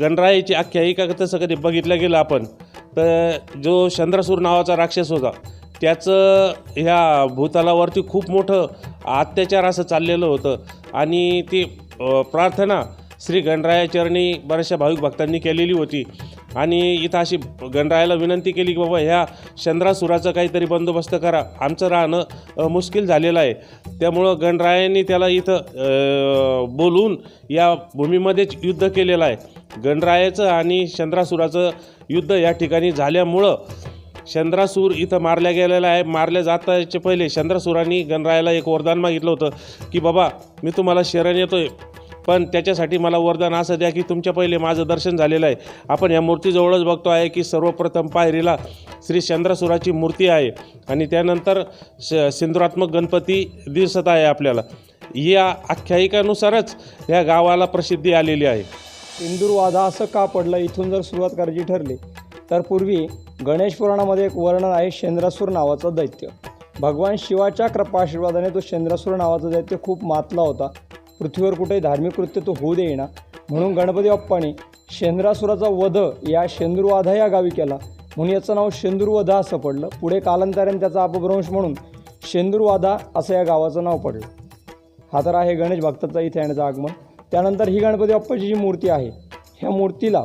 गणरायाची आख्यायिका तसं कधी बघितलं गेलं आपण तर जो चंद्रसूर नावाचा राक्षस होता त्याचं ह्या भूतलावरती खूप मोठं अत्याचार असं चाललेलं होतं. आणि ती प्रार्थना श्री गणरायाचरणी बऱ्याचशा भाविक भक्तांनी केलेली होती. आणि इथं अशी गणरायाला विनंती केली की बाबा ह्या चंद्रासुराचा काहीतरी बंदोबस्त करा. आमचं राहणं मुश्किल झालेलं आहे. त्यामुळं गणरायांनी त्याला इथं बोलून या भूमीमध्येच युद्ध केलेलं आहे. गणरायाचं आणि चंद्रासुराचं युद्ध या ठिकाणी झाल्यामुळं चंद्रासूर इथं मारल्या गेलेला आहे. मारल्या जाताचे पहिले चंद्रासुरांनी गणरायाला एक वरदान मागितलं होतं की बाबा मी तुम्हाला शरण येतो आहे पण त्याच्यासाठी मला वरदान असं द्या की तुमच्या पहिले माझं दर्शन झालेलं आहे. आपण या मूर्तीजवळच बघतो आहे की सर्वप्रथम पायरीला श्री चंद्रासुराची मूर्ती आहे आणि त्यानंतर श सिंधुरात्मक गणपती दिसत आहे आपल्याला. या आख्यायिकानुसारच या गावाला प्रसिद्धी आलेली आहे. इंदूरवादा असं का पडलं? इथून जर सुरुवात करायची ठरली तर पूर्वी गणेश पुराणामध्ये एक वर्णन आहे शेंद्रासूर नावाचं दैत्य. भगवान शिवाच्या कृपाशीर्वादाने तो शेंद्रासूर नावाचा दैत्य खूप मातला होता. पृथ्वीवर कुठेही धार्मिक कृत्य तो होऊ देईना. म्हणून गणपती बाप्पाने शेंद्रासुराचा वध या शेंदुरवाधा या गावी केला. म्हणून याचं नाव शेंदुरवधा असं पडलं. पुढे कालांतराने त्याचा अपभ्रंश म्हणून शेंदुरवाधा असं या गावाचं नाव पडलं. हा तर आहे गणेश भक्ताचा इथे येण्याचं आगमन. त्यानंतर ही गणपती बाप्पाची जी मूर्ती आहे ह्या मूर्तीला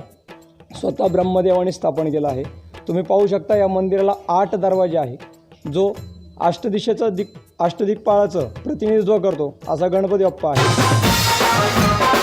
स्वतः ब्रह्मदेवाने स्थापन केलं आहे. तुम्ही पाहू शकता या मंदिराला आठ दरवाजे आहे जो अष्टदिशेचं दिक अष्टदिक्पाळाचं प्रतिनिधित्व करतो असा गणपती बाप्पा आहे.